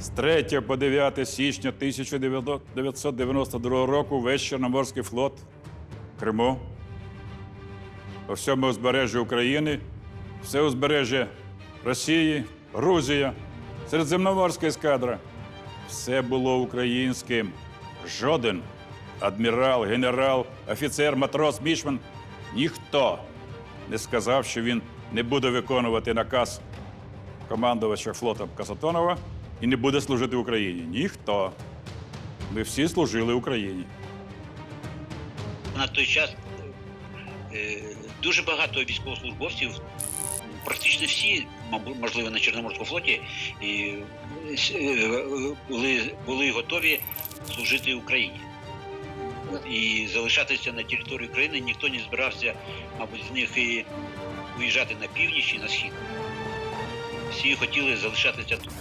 З 3 по 9 січня 1992 року весь Чорноморський флот в Криму, по всьому узбережжі України, все узбережжя Росії, Грузія, Середземноморська ескадра. Все було українським. Жоден адмірал, генерал, офіцер, матрос, мічман ніхто не сказав, що він не буде виконувати наказ командувача флотом Касатонова і не буде служити Україні. Ніхто. Ми всі служили Україні. на той час е, дуже багато військовослужбовців, практично всі, можливо, на Чорноморському флоті, е, були, були готові служити Україні. І залишатися на території України ніхто не збирався, мабуть, з них і виїжджати на північ і на схід. Всі хотіли залишатися тут.